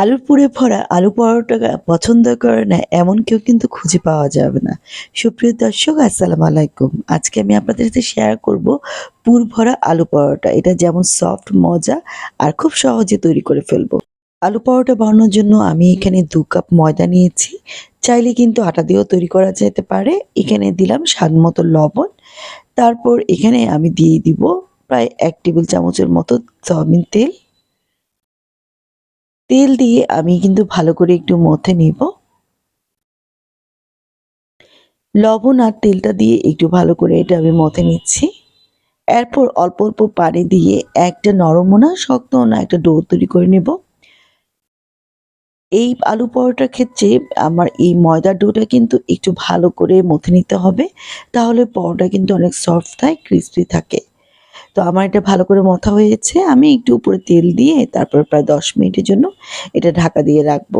আলুর পুরে ভরা আলু পরোটা পছন্দ করে না, এমন কেউ কিন্তু খুঁজে পাওয়া যাবে না। সুপ্রিয় দর্শক, আসসালামু আলাইকুম। আজকে আমি আপনাদের সাথে শেয়ার করব পুর ভরা আলু পরোটা। এটা যেমন সফট মজা, আর খুব সহজে তৈরি করে ফেলব। আলু পরোটা বানানোর জন্য আমি এখানে দু কাপ ময়দা নিয়েছি। চাইলে কিন্তু আটা দিয়েও তৈরি করা যেতে পারে। এখানে দিলাম স্বাদ মতো লবণ। তারপর এখানে আমি দিয়ে দিব প্রায় এক টেবিল চামচের মতো সয়াবিন তেল। তেল দিয়ে আমি কিন্তু ভালো করে একটু মথে নিব। লবণ আর তেলটা দিয়ে একটু ভালো করে এটা আমি মথে নিচ্ছি। এরপর অল্প অল্প পানি দিয়ে একটা নরমও না, শক্ত না একটা ডো তৈরি করে নেব। এই আলু পরোটার ক্ষেত্রে আমার এই ময়দার ডোটা কিন্তু একটু ভালো করে মথে নিতে হবে। তাহলে পরোটা কিন্তু অনেক সফট থাকে ক্রিস্পি থাকে। তো আমার এটা ভালো করে মথা হয়েছে। আমি একটু উপরে তেল দিয়ে তারপর প্রায় দশ মিনিটের জন্য এটা ঢাকা দিয়ে রাখব।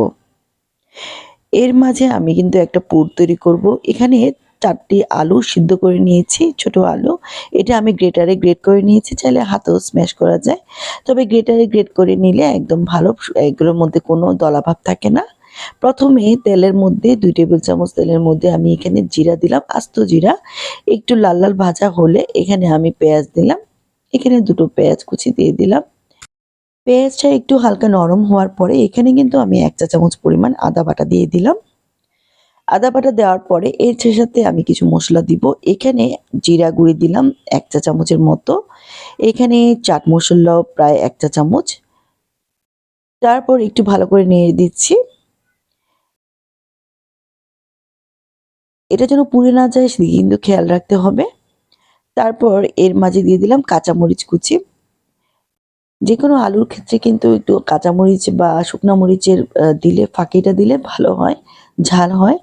এর মাঝে আমি কিন্তু একটা পুর তৈরি করব। এখানে চারটি আলু সিদ্ধ করে নিয়েছি, ছোট আলু। এটা আমি গ্রেটারে গ্রেট করে নিয়েছি, চাইলে হাতেও স্ম্যাশ করা যায়। তবে গ্রেটারে গ্রেট করে নিলে একদম ভালো, এগুলোর মধ্যে কোনো দলাভাব থাকে না। প্রথমে তেলের মধ্যে দুই টেবিল চামচ তেলের মধ্যে আমি এখানে জিরা দিলাম, আস্ত জিরা। একটু লাল লাল ভাজা হলে এখানে আমি পেঁয়াজ দিলাম। এখানে দুটো পেঁয়াজ কুচি দিয়ে দিলাম। পেঁয়াজটা একটু হালকা নরম হওয়ার পরে এখানে কিন্তু আমি এক চা চামচ পরিমাণ আদা বাটা দিয়ে দিলাম। আদা বাটা দেওয়ার পরে এর সাথে আমি কিছু মশলা দিব। এখানে জিরা গুঁড়ি দিলাম এক চা চামচের মতো। এখানে চাট মশলাও প্রায় এক চা চামচ। তারপর একটু ভালো করে নিয়ে দিচ্ছি। এটা যেন পুড়ে না যায় সেদিকে কিন্তু খেয়াল রাখতে হবে। তারপর এর মাঝে দিয়ে দিলাম কাঁচামরিচ কুচি। যে কোনো আলুর ক্ষেত্রে কিন্তু একটু কাঁচামরিচ বা শুকনো মরিচের দিলে, ফাঁকিটা দিলে ভালো হয়, ঝাল হয়।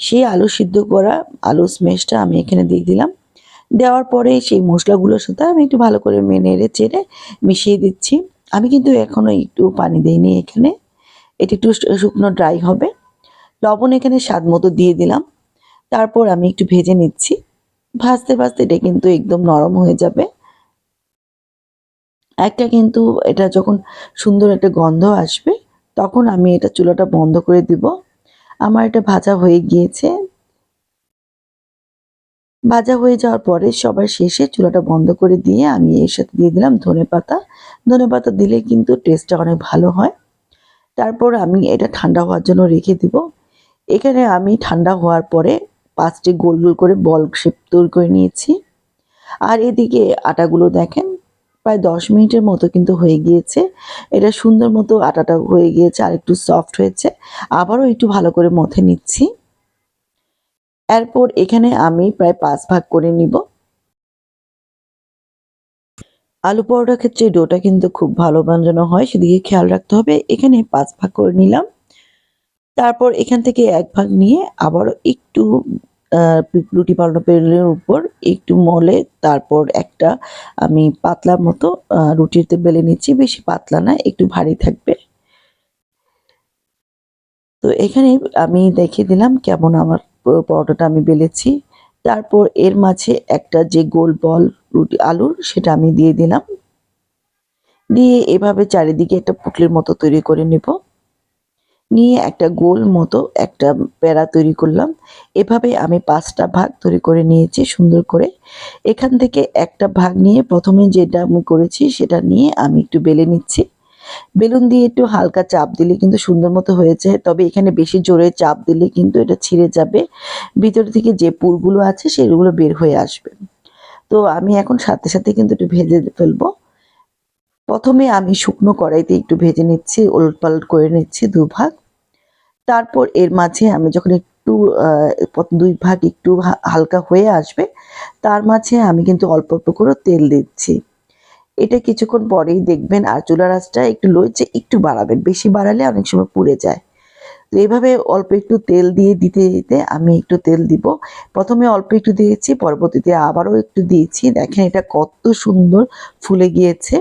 সেই আলু সিদ্ধ করা আলু স্মেশটা আমি এখানে দিয়ে দিলাম। দেওয়ার পরে সেই মশলাগুলোর সাথে আমি একটু ভালো করে নেড়ে চেড়ে মিশিয়ে দিচ্ছি। আমি কিন্তু এখনও একটু পানি দিইনি এখানে। এটি একটু শুকনো ড্রাই হবে। লবণ এখানে স্বাদ মতো দিয়ে দিলাম। তারপর আমি একটু ভেজে নিচ্ছি। ভাজতে ভাজতে এটা কিন্তু একদম নরম হয়ে যাবে। একটা কিন্তু এটা যখন সুন্দর একটা গন্ধ আসবে, তখন আমি এটা চুলাটা বন্ধ করে দিব। আমার এটা ভাজা হয়ে গিয়েছে। ভাজা হয়ে যাওয়ার পরে সবার শেষে চুলাটা বন্ধ করে দিয়ে আমি এর সাথে দিয়ে দিলাম ধনে পাতা। ধনে পাতা দিলে কিন্তু টেস্টটা অনেক ভালো হয়। তারপর আমি এটা ঠান্ডা হওয়ার জন্য রেখে দিব। এখানে আমি ঠান্ডা হওয়ার পরে পাঁচটি গোল গোল করে বল শেপ তৈরি করে নিয়েছি। আর এদিকে আটাগুলো দেখেন, প্রায় দশ মিনিটের মতো কিন্তু হয়ে গিয়েছে। এটা সুন্দর মতো আটাটা হয়ে গিয়েছে, আর একটু সফট হয়েছে। আবারও একটু ভালো করে মথে নিচ্ছি। এরপর এখানে আমি প্রায় পাঁচ ভাগ করে নিব। আলু পরোটার ক্ষেত্রে ডোটা কিন্তু খুব ভালো ব্যঞ্জন হয়, সেদিকে খেয়াল রাখতে হবে। এখানে পাঁচ ভাগ করে নিলাম। তারপর এখান থেকে এক ভাগ নিয়ে আবারও একটু রুটি বানানো পেলের উপর একটু মলে, তারপর একটা আমি পাতলা মতো রুটিতে বেলে নিচ্ছি, বেশি পাতলা না, একটু ভারী থাকবে। তো এখানে আমি দেখিয়ে দিলাম কেমন আমার পরোটাটা আমি বেলেছি। তারপর এর মাঝে একটা যে গোল বল রুটি, আলুর, সেটা আমি দিয়ে দিলাম। দিয়ে এভাবে চারিদিকে একটা পুটলির মতো তৈরি করে নেব। নিয়ে একটা গোল মতো একটা প্যারা তৈরি করলাম। এভাবে আমি পাঁচটা ভাগ তৈরি করে নিয়েছি সুন্দর করে। এখান থেকে একটা ভাগ নিয়ে প্রথমে যেটা আমি করেছি সেটা নিয়ে আমি একটু বেলে নিচ্ছি। বেলুন দিয়ে একটু হালকা চাপ দিলে কিন্তু সুন্দর মতো হয়েছে, তবে এখানে বেশি জোরে চাপ দিলে কিন্তু এটা ছিঁড়ে যাবে। ভিতর থেকে যে পুরগুলো আছে সেগুলো বের হয়ে আসবে। তো আমি এখন সাথে সাথে কিন্তু একটু ভেজে ফেলব। প্রথমে আমি শুকনো কড়াইতে একটু ভেজে নিচ্ছি ওলট পালট করে নিচ্ছি দু ভাগ। তারপর এর মাঝে আমি যখন একটু দুই ভাগ একটু হালকা হয়ে আসবে, তার মাঝে আমি কিন্তু অল্প অল্প করে তেল দিচ্ছি। এটা কিছুক্ষণ পরেই দেখবেন আর চুলার আঁচটা একটু লইছে একটু বাড়াবেন, বেশি বাড়ালে অনেক সময় পুড়ে যায়। তো এইভাবে অল্প একটু তেল দিয়ে দিতে দিতে আমি একটু তেল দিব। প্রথমে অল্প একটু দিয়েছি, পরবর্তীতে আবারও একটু দিয়েছি। দেখেন এটা কত সুন্দর ফুলে গিয়েছে।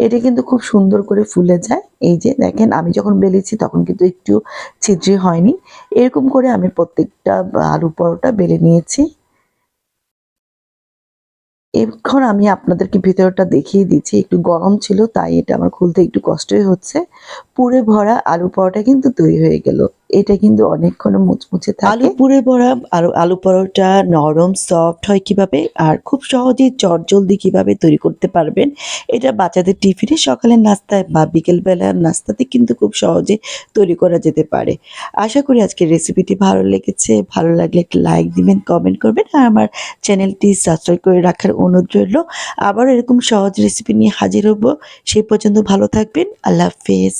এটা কিন্তু খুব সুন্দর করে ফুলে যায়। এই যে দেখেন, আমি যখন বেলেছি তখন কিন্তু একটু ছিদ্রি হয়নি। এরকম করে আমি প্রত্যেকটা আলু পরোটা বেলে নিয়েছি। এখন আমি আপনাদেরকে ভিতরটা দেখিয়ে দিচ্ছি। একটু গরম ছিল, তাই এটা আমার খুলতে একটু কষ্টই হচ্ছে। পুরে ভরা আলু পরোটা কিন্তু তৈরি হয়ে গেল। এটা কিন্তু অনেকক্ষণ মুচমুচে থাকে। আলু পুরে ভরা, আর আলু পরোটা নরম সফট হয় কীভাবে, আর খুব সহজেই চটজলদি কীভাবে তৈরি করতে পারবেন, এটা বাচ্চাদের টিফিনে সকালের নাস্তায় বা বিকেলবেলার নাস্তাতে কিন্তু খুব সহজে তৈরি করা যেতে পারে। আশা করি আজকের রেসিপিটি ভালো লেগেছে। ভালো লাগলে একটা লাইক দিবেন কমেন্ট করবেন, আর আমার চ্যানেলটি সাবস্ক্রাইব করে রাখার অনুরোধ রইল। আবার এরকম সহজ রেসিপি নিয়ে হাজির হব। সেই পর্যন্ত ভালো থাকবেন। আল্লাহ হাফেজ।